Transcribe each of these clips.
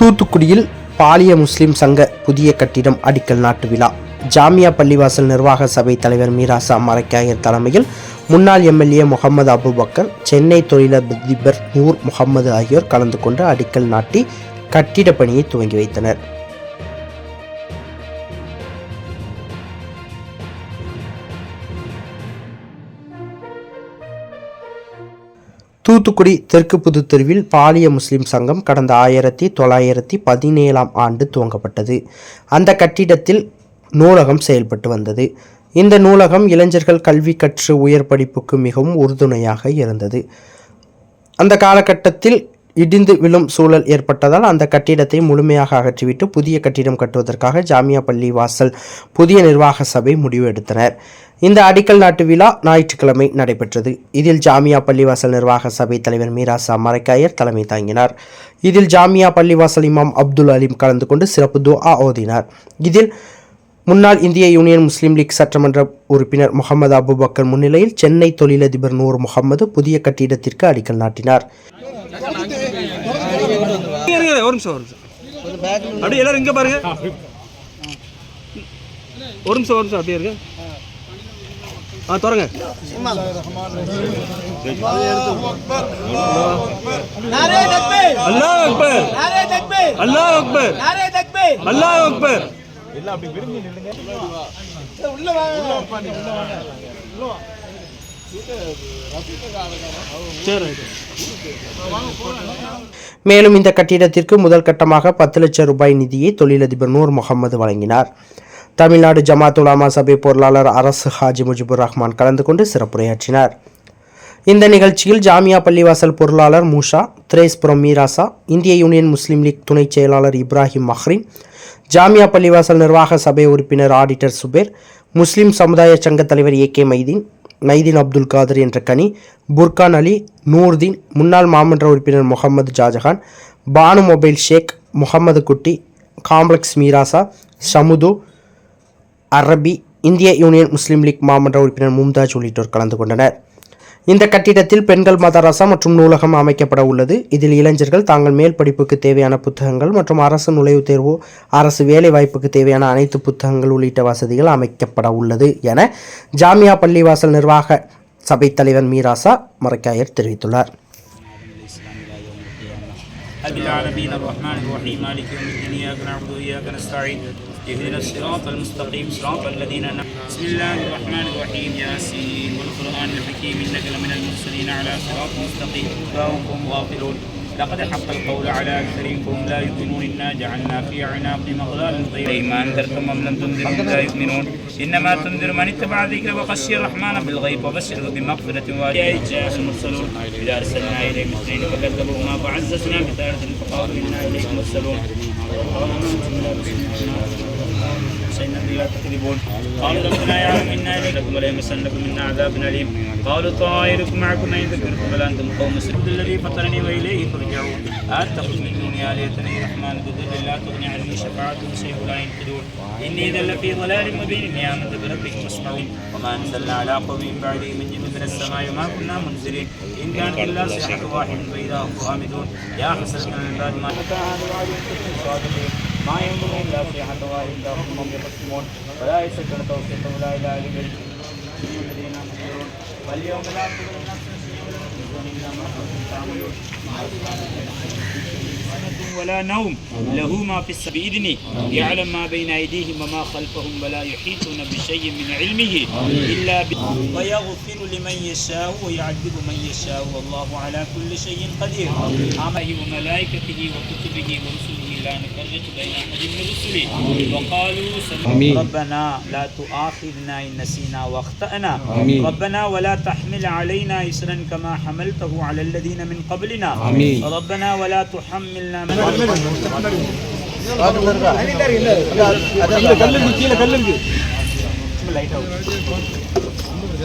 தூத்துக்குடியில் பாலிய முஸ்லிம் சங்க புதிய கட்டிடம் அடிக்கல் நாட்டு விழா. ஜாமியா பள்ளிவாசல் நிர்வாக சபை தலைவர் மீராசா மரக்காயர் தலைமையில் முன்னாள் எம்எல்ஏ முகமது அபுபக்கர் சென்னை தொழிலதிபர் நூர் முகமது ஆகியோர் கலந்து கொண்டு அடிக்கல் நாட்டி கட்டிட பணியை துவங்கி வைத்தனர். தூத்துக்குடி தெற்கு புதுத்தெருவில் பாலிய முஸ்லிம் சங்கம் கடந்த ஆயிரத்தி தொள்ளாயிரத்தி பதினேழாம் ஆண்டு துவங்கப்பட்டது. அந்த கட்டிடத்தில் நூலகம் செயல்பட்டு வந்தது. இந்த நூலகம் இளைஞர்கள் கல்வி கற்று உயர் படிப்புக்கு மிகவும் உறுதுணையாக இருந்தது. அந்த காலகட்டத்தில் இடிந்து விழும் சூழல் ஏற்பட்டதால் அந்த கட்டிடத்தை முழுமையாக அகற்றிவிட்டு புதிய கட்டிடம் கட்டுவதற்காக ஜாமியா பள்ளி வாசல் புதிய நிர்வாக சபை முடிவு எடுத்தனர். இந்த அடிக்கல் நாட்டு விழா ஞாயிற்றுக்கிழமை நடைபெற்றது. இதில் ஜாமியா பள்ளிவாசல் நிர்வாக சபை தலைவர் மீராசா மரைக்காயர் தலைமை தாங்கினார். இதில் ஜாமியா பள்ளிவாசல் இமாம் அப்துல் அலீம் கலந்து கொண்டு சிறப்பு துஆ ஓதினார். இதில் முன்னாள் இந்திய யூனியன் முஸ்லீம் லீக் சட்டமன்ற உறுப்பினர் முகமது அபுபக்கர் முன்னிலையில் சென்னை தொழிலதிபர் நூர் முகமது புதிய கட்டிடத்திற்கு அடிக்கல் நாட்டினார். இருங்க ஒரு நிமிஷம் ஒரு நிமிஷம். அப்படியே எல்லாரும் இங்கே பாருங்க. ஒரு நிமிஷம் ஒரு நிமிஷம் அப்படியே இருங்க. ஆ தொடங்க அல்லாஹ் அக்பர். அல்லாஹ் அக்பர். அல்லாஹ் அக்பர். உள்ள வாங்க. மேலும் இந்த கட்டிடத்திற்கு முதல் கட்டமாக பத்து லட்சம் ரூபாய் நிதியை தொழிலதிபர் நூர் முகமது வழங்கினார். தமிழ்நாடு ஜமாத் உலாமா சபை பொருளாளர் அரசு ஹாஜி முஜிபுர் ரஹ்மான் கலந்து கொண்டு சிறப்புரையாற்றினார். இந்த நிகழ்ச்சியில் ஜாமியா பள்ளிவாசல் பொருளாளர் மூஷா திரேஸ்புரம் மீராசா இந்திய யூனியன் முஸ்லீம் லீக் துணை செயலாளர் இப்ராஹிம் மஹ்ரின் ஜாமியா பள்ளிவாசல் நிர்வாக சபை உறுப்பினர் ஆடிட்டர் சுபேர் முஸ்லிம் சமுதாய சங்க தலைவர் ஏ கே மைதீன் நைதீன் அப்துல் காதர் என்ற கனி புர்கான் அலி நூர்தீன் முன்னாள் மாமன்ற உறுப்பினர் முகமது ஜாஜஹான் பானு மொபைல் ஷேக் முகமது குட்டி காம்ப்ளெக்ஸ் மீராசா ஷமுது அரபி இந்திய யூனியன் முஸ்லீம் லீக் மாமன்ற உறுப்பினர் மும்தாஜ் உள்ளிட்டோர் கலந்து கொண்டனர். இந்த கட்டிடத்தில் பெண்கள் மதரசா மற்றும் நூலகம் அமைக்கப்பட உள்ளது இதில் இளைஞர்கள் தாங்கள் மேல் படிப்புக்கு தேவையான புத்தகங்கள் மற்றும் அரசு நுழைவுத் தேர்வு அரசு வேலை வாய்ப்புக்கு தேவையான அனைத்து புத்தகங்கள் உள்ளிட்ட வசதிகள் அமைக்கப்பட உள்ளது என ஜாமியா பள்ளிவாசல் நிர்வாக சபைத் தலைவர் மீராசா மரைக்காயர் தெரிவித்துள்ளார் رب العالمين الرحمن الرحيم مالك يوم الدين اياك نعبد واياك نستعين اهدنا الصراط المستقيم صراط الذين بسم الله الرحمن الرحيم ياسين والقرآن الحكيم إنك لمن المرسلين على صراط مستقيم. فهم غافلون. لقد حق القول على اكثرهم فهم لا يؤمنون إنا جعلنا في اعناقهم أغلالا طيب ما انذرتم أم لم تنذرهم لا يؤمنون. إنما تنذر من اتبع الذكر وخشي الرحمن بالغيب وبشره بمغفرة واجب جاء المرسلون إذا أرسلنا اليهم اثنين فكذبوهما فعززنا بثالث فقالوا إنا اليكم مرسلون. فإن به تكذبون. قالوا ربنا يا عالم إنا إليكم ولا يمسنكم منا عذاب أليم. قالوا طائركم معكم إن ذكرتم بل أنتم قوم مسلمون الذي فطرني وإليه ترجعون. أتخذ من دوني آلهة إن الرحمن بضل لا تغني عني شفاعتهم شيء ولا ينقذون. إني إذا لفي ضلال مبين. إني آمنت بربكم فاسمعون. وما أنزلنا على قوم من بعده من جند من السماء وما كنا منزلين. إن كان إلا صيحة واحد فإذا هم خامدون يا حسرة من ما أتى هذا ما ينظر الا صيحه واحد هم يقسمون ولا يسكن توفيق ولا اله الا الذين ينظرون واليوم لا تظلم نفس ولا نوم له ما في السماء بإذنه يعلم ما بين أيديهم وما خلفهم ولا يحيطون بشيء من علمه إلا. ويغفر لمن يشاء ويعذب من يشاء والله على كل شيء قدير آمه وملائكته وكتبه ورسله لا نفرق بين أحد من رسله وقالوا سمع ربنا لا تؤاخذنا إن نسينا واخطأنا ربنا ولا تحمل علينا إسرا كما حملته على الذين من قبلنا ربنا ولا تحملنا من அந்த ரசூலா எப்படி வச்சாங்க எதுக்கு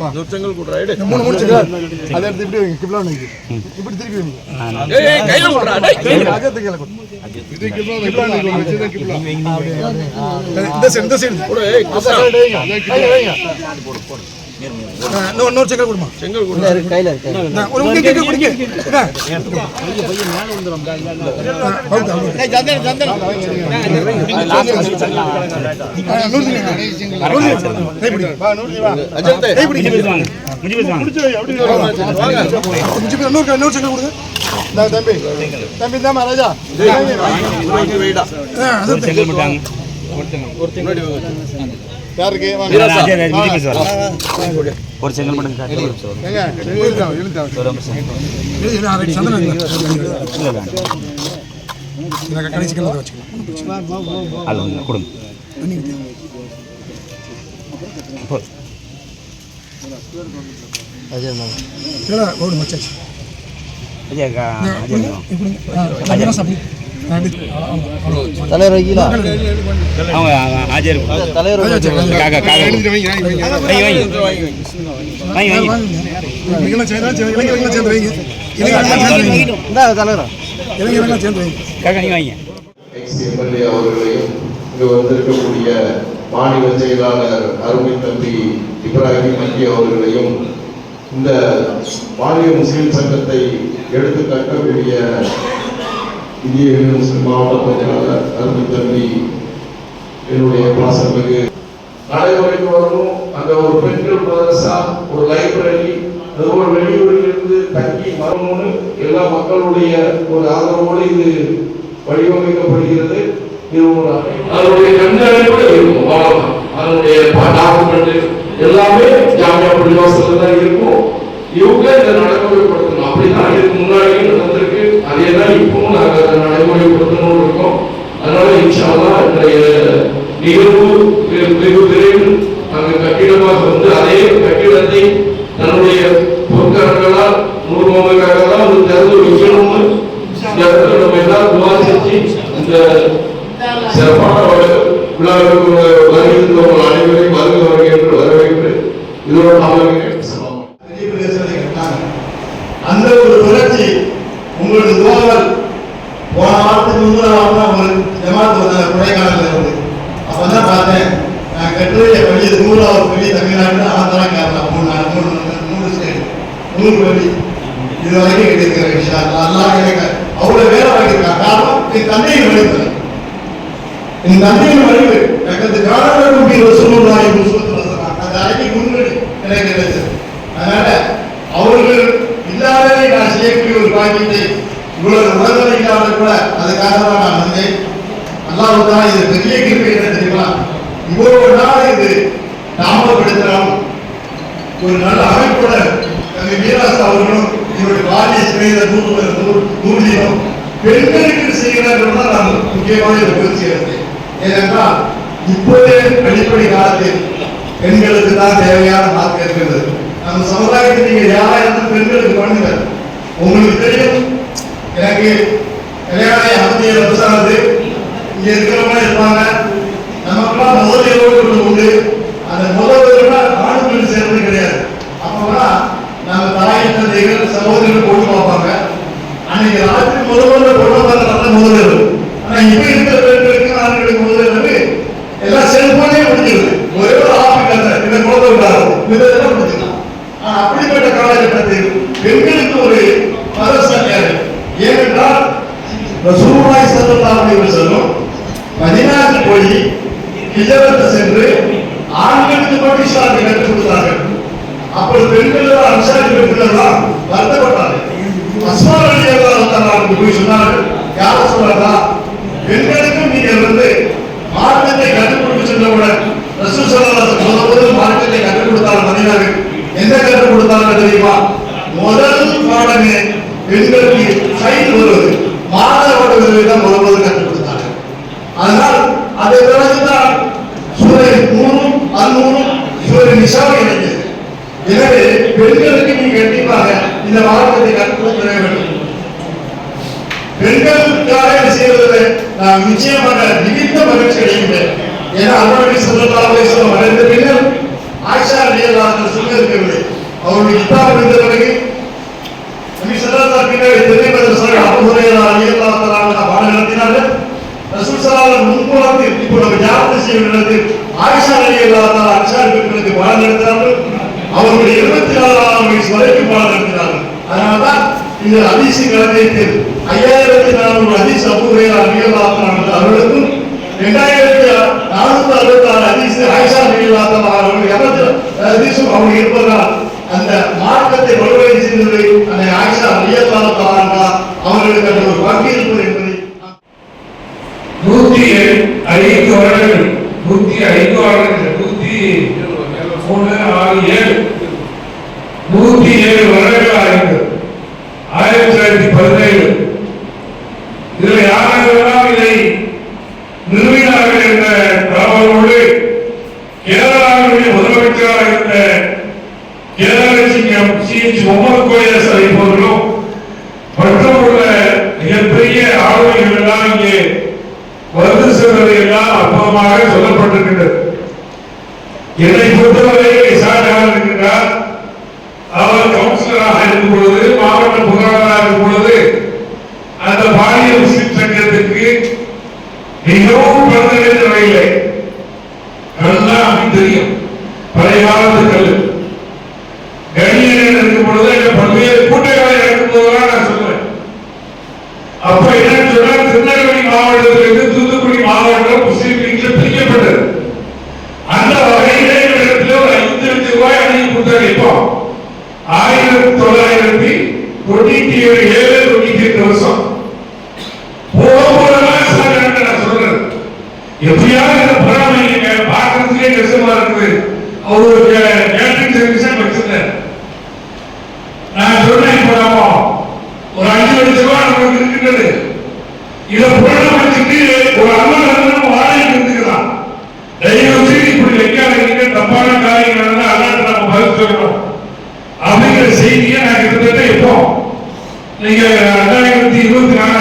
புடி, வசத்துக்கு பிடிச்சிடுங்க மூணு மூணு செங்கல் அதை எடுத்து இப்படி வைங்க கிப்லா வைங்க இப்படி திருப்பி வைங்க அஜயத்தை கீழே கொடு. இது கிப்லா வைங்க. கிப்லா வைங்க. வச்சுதான் கிப்லா. இந்த சைடு இந்த சைடு அந்த சைடு வைங்க. வைங்க, வைங்க. ஆ, இன்னொரு இன்னொரு செங்கல் கொடுமா செங்கல் கொடுமா ஒரு உங்க கேட்க குடிக்க ஆ, அவுத்து, அவுத்து. ஏய், சந்தனம் சந்தனம் ஆ, நூறு செங்கல். நூறு செங்கல். கை பிடி. வா, நூறு வா. கை பிடி. முடிச்சு வை, அப்படி வை. முடிச்சு வை. இன்னொரு கை- இன்னொரு செங்கல் கொடுங்க. இந்தா, தம்பி. தம்பி இந்தாம்மா, ராஜா ஆ, அது யாருக்கு? வாங்க. ஒரு செங்கல் மட்டும் கடைசி வச்சுக்கலாம் கொடுங்க. ஓடு வச்சாச்சு. தலைவர் வைக்கலா அவங்க ஆஜர் தலைவர் காக்கா காக்கா வைங்க, வைங்க, வைங்க. வைங்க தலைவரா. காக்கா நீ வைங்க எக்ஸ் எம்எல்ஏ அவர்களையும் இங்கு வந்திருக்கக்கூடிய மாநில செயலாளர் அருமை தம்பி இப்ராஹிம் அலி அவர்களையும் இந்த மாநில முஸ்லீம் சங்கத்தை எடுத்து கட்டக்கூடிய இந்திய முஸ்லிம் மாவட்ட பொதுச்செயலாளர் அருமை தம்பி என்னுடைய பாசமிகு நடைமுறைக்கு வரணும். அந்த ஒரு பெண்கள் மதரசா ஒரு லைப்ரரி அதுபோல் வெளியூரிலிருந்து தங்கி வரணும்னு எல்லா மக்களுடைய ஒரு ஆதரவோடு இது வடிவமைக்கப்படுகிறது. இது ஒரு அதனுடைய கண்காணிப்பு இருக்கும். அவ்வளவுதான். அதனுடைய டாக்குமெண்ட் எல்லாமே ஜாமியா பள்ளிவாசல்ல தான் இருக்கும். இவங்க இதை நடைமுறைப்படுத்தணும். அப்படிதான் இதுக்கு முன்னாடி நடந்திருக்கு? அதே தான் இப்பவும் நாங்க அதை நடைமுறைப்படுத்தணும்னு இருக்கோம். அதனால இன்ஷா அல்லாஹ் இன்றைய நிகழ்வு வெகு- வெகு விரைவில் அங்கு கட்டிடமாக வந்து அதே கட்டிடத்தை பார்த்தேன் நான் கட்டுரைய பள்ளி நூறாவது பள்ளி தமிழ்நாட்டில் ஆந்திரா கேரளா மூணு நாள் மூணு மூணு ஸ்டேட் நூறு பள்ளி. இது வரைக்கும் கிடைக்கிற விஷயம் அல்லாஹ் எனக்கு அவ்வளோ வேலை வாங்கியிருக்காங்க காரணம் என் தந்தையின் வழிவு. என் தந்தையின் வழிவு. எனக்கு காரணம் சொல்லுறாங்க அந்த அழகி முன்னாடி எனக்கு கிடைச்சது அதனால அவர்கள் இல்லாததை நான் செய்யக்கூடிய ஒரு பாக்கியத்தை இவ்வளவு உலகம் இல்லாமல் கூட அதுக்காக தான் நான் வந்தேன். அல்லாஹ் தான் இது பெரிய கிருப்பை இவ்வளவு நாள் இது தாமதப்படுத்தினாலும் ஒரு நல்ல அமைப்போட தம்பி வீராஸ் அவர்களும் இவருடைய பாலிய சிறையில நூறு நூறு பெண்களுக்கு செய்கிறார்கள் தான் நான் முக்கியமான இதை முயற்சி ஏனென்றால் இப்போதே அடிப்படை காலத்தில் பெண்களுக்கு தான் தேவையான மார்க் இருக்கிறது. நம்ம சமுதாயத்தில் நீங்க யாரா இருந்து பெண்களுக்கு பண்ணுங்க. உங்களுக்கு தெரியும் எனக்கு கல்யாணம் அமைதிய அரசானது இங்க இருக்கிறவங்க இருப்பாங்க. பதினாறு போய் ஹிஜரத் சென்று ஆண்களுக்கு மட்டும் இஸ்லாத்தை கற்றுக் கொடுத்தார்கள். அப்போது பெண்கள் அன்சாரி பெண்கள் எல்லாம் வருத்தப்பட்டார்கள். அஸ்மா அலி அல்லாஹ் போய் சொன்னார்கள் யார சொல்றதா பெண்களுக்கும் நீங்கள் வந்து மார்க்கத்தை கற்றுக் கொடுக்க சென்றவுடன் ரசூல் ஸல்லல்லாஹு அலைஹி முதல் மார்க்கத்தை கற்றுக் கொடுத்தார் மதீனாவில். எந்த கற்றுக் கொடுத்தாங்க தெரியுமா? முதல் பாடமே பெண்களுக்கு சைடு வருவது மாத ஓடுவதை தான் முதல் கற்றுக் கொடுத்தார்கள் அதனால் அதை பிறகுதான் சூரை நூறும் அந்நூறும் சூரை நிஷாவை எனவே பெண்களுக்கு நீ கண்டிப்பாக இந்த மார்க்கத்தை கற்றுக் வேண்டும். பெண்களுக்காக செய்வதில் நான் நிச்சயமாக மிகுந்த மகிழ்ச்சி அடைகின்றேன். ஏன்னா அன்பு சொல்லலாம் மறைந்த பின்னர் ஆயிஷா அடியலாளர்கள் சொல்ல இருக்கவில்லை அவருடைய இத்தா இருந்த பிறகு நபி ஸல்லல்லாஹு அலைஹி வஸல்லம் பாடம் நடத்தினார்கள். ரசூல் முன்புறத்தில் இப்போ நம்ம செய்யும் இடத்தில் ஆயிஷா ரலியல்லாஹு தஆலா அன்சார் பெண்களுக்கு பாடம் நடத்தினார்கள் இருபத்தி நாலாம் வயசு வரைக்கும் பாடம் நடத்தினார்கள் அதனால்தான் இந்த அதிசி ஐயாயிரத்தி நானூறு அதிசி அபூ ஹுரைரா அவர்களுக்கும் நானூத்தி அறுபத்தி ஆறு அதிசி ஆயிஷா ரலியல்லாஹு அவர்கள் அதிசும் அவங்க இருப்பதால் அந்த மார்க்கத்தை வலுவடை செய்தது அந்த ஆயிஷா ரலியல்லாஹு அவர்களுக்கு அந்த ஒரு பங்கு இருப்பது என்பதை நூத்தி ஐந்து வருடங்கள் நூத்தி ஐந்து வருடங்கள் நூத்தி மூணு ஆறு ஏழு. நூத்தி ஏழு வருடங்கள் ஆகிறது ஆயிரத்தி தொள்ளாயிரத்தி பதினேழு. இதுல யாரெல்லாம் இதை நிறுவினார்கள் என்ற தகவலோடு கேரளாவுடைய முதலமைச்சராக இருந்த கேரள சிங்கம் சி எச் முகமது கோயஸ் போர்களும் மற்றும் உள்ள மிகப்பெரிய ஆளுமைகள் எல்லாம் இங்கே வந்து செல்வது எல்லாம் அற்புதமாக சொல்லப்பட்டிருக்கின்றது. என்னை பொறுத்தவரை இசாஜான் இருக்கின்றார் அவர் கவுன்சிலராக இருக்கும் பொழுது மாவட்ட பொருளாளராக இருக்கும் பொழுது அந்த பாலிய முஸ்லிம் சங்கத்திற்கு மிகவும் பிறந்த வகையிலே நல்லா தெரியும். பழைய காலத்து கல் கணியன் இருக்கும் பொழுது அங்க பல்வேறு கூட்டங்களை நடக்கும் போதெல்லாம் நான் சொல்லுவேன். அப்ப என்னன்னு சொன்னா திருநெல்வேலி மாவட்டத்தில் மாவட்டம் முஸ்லீம் லீக்ல பிரிக்கப்பட்டது. அந்த வகையிலே இடத்துல ஒரு ஐந்து லட்சம் ரூபாய் அணுகி கொடுத்தாங்க இப்போ ஆயிரத்தி தொள்ளாயிரத்தி தொண்ணூத்தி ஏழு ஏழு தொண்ணூத்தி எட்டு வருஷம். போக போதெல்லாம் நான் சொல்றேன் எப்படியாவது இந்த புறாமை பார்க்கறதுக்கே கஷ்டமா இருக்குது. அவர் கேட்டரிங் வச்சிருந்தார் நான் சொன்னேன் இப்போ ஒரு அஞ்சு லட்சம் ரூபாய் நமக்கு இருக்கின்றது. இதை புரணம் ஒரு அம்மன் நம்ம இருந்துக்கலாம் தயவு செய்து இப்படி வைக்காதீங்க. தப்பான காரியம் நடந்தா அதான் நம்ம பதில் சொல்லணும். அப்படிங்கிற செய்தியை நான் கிட்டத்தட்ட இப்போ நீங்க ரெண்டாயிரத்தி இருபத்தி நாலு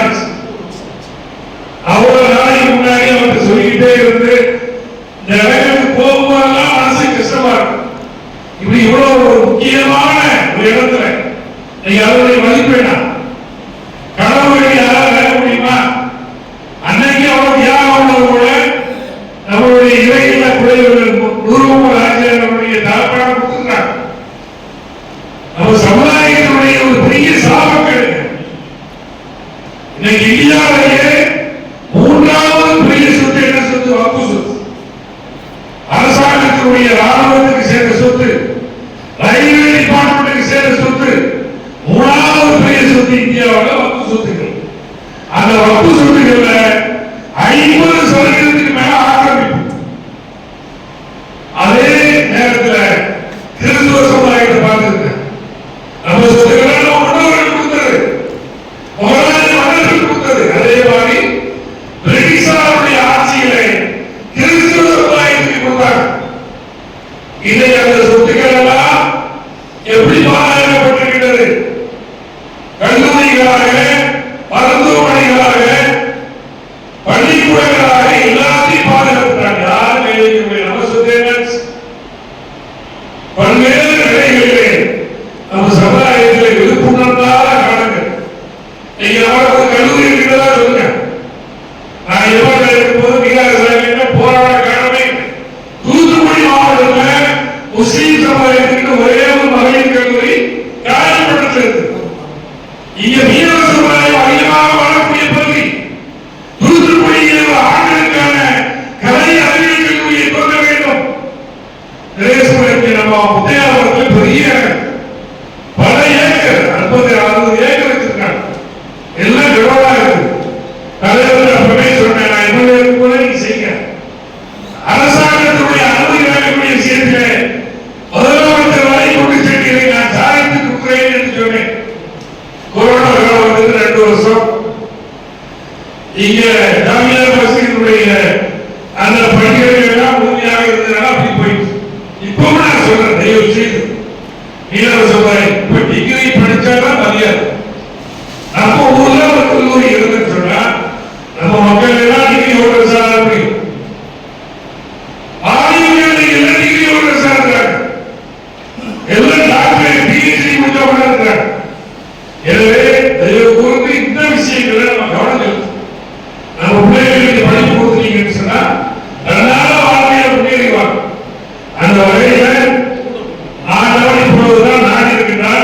அந்த வகுப்பு ஐம்பது சதவீதத்துக்கு மேல ஆக்கிரமிப்பு அதே நேரத்துல கிறிஸ்துவ சமுதாயத்தை பார்த்திருக்கேன் நம்ம சொத்துக்களை முன்னோர்கள் கொடுத்தது. முதலாளி மன்னர்கள் கொடுத்தது. அதே மாதிரி பிரிட்டிஷாருடைய ஆட்சியிலே கிறிஸ்துவ சமுதாயத்துக்கு கொடுத்தாங்க. இதை அந்த சொத்துக்கள் எல்லாம் எப்படி பாதுகாக்கப்பட்டிருக்கிறது? கல்லூரிகளாக எல்லாத்தையும் பாதுகாக்கிறாங்க யாரும் கையெழுத்து நம்ம பல்வேறு நிலைகளிலே நம்ம சமுதாயத்தில் விழிப்புணர்வாத நீங்க கல்லூரி இருக்கிறதா சொல்லுங்க நான் எவ்வளவு இருக்கும்போது மீனாக போராட காரணமே தூத்துக்குடி மாவட்டத்தில் முஸ்லீம் சமுதாயத்துக்கு ஒரே ஒரு மகளிர் கல்லூரி காயப்பட்டு இங்க மீனவ சமுதாயம் அதிகமாக வாழக்கூடிய பகுதி தூத்துக்குடியில் ஒரு ஆண்களுக்கான கலை அறிவியல் கல்லூரியை தொடங்க வேண்டும் தேசமுறைக்கு நம்ம முத்தையாவரத்தில் பெரிய பல ஏக்கர் ஐம்பது அறுபது ஏக்கர் வச்சிருக்காங்க எல்லாம் விரோதா இருக்கு தலைவர் அப்பவே சொன்னேன் நான் எம்எல்ஏ கூட நீங்க செய்யுங்க அரசாங்கத்துடைய அனுமதி வாங்கக்கூடிய விஷயத்திலே முதலமைச்சர் வரை கொண்டு சென்றதை நான் சாதித்து கொடுக்கிறேன் என்று சொன்னேன் கொரோனா காலம் வந்து ரெண்டு வருஷம் இங்க ஜாமியா மசீதுடைய அந்த பணிகள் எல்லாம் உறுதியாக இருந்ததுனால அப்படி போயிடுச்சு இப்பவும் நான் சொல்றேன் தயவு செய்து மீனவ சமுதாயம் இப்ப டிகிரி படிச்சாதான் மரியாதை நம்ம ஊர்ல ஒரு கல்லூரி இருந்துன்னு சொன்னா நம்ம மக்கள் எல்லாம் டிகிரி ஹோல்டர்ஸ் ஆக முடியும் பிஹெச்டி முடிச்சவங்க இருக்கிறாங்க எனவே தயவு கூர்ந்து இந்த விஷயங்களை நம்ம கவனம் செலுத்தணும் நம்ம பிள்ளைகளுக்கு படிப்பு கொடுத்தீங்கன்னு சொன்னா தன்னால வாழ்க்கையில முன்னேறிவாங்க அந்த வகையில ஆண்டவனை போடுவதுதான் நான் இருக்கின்றான்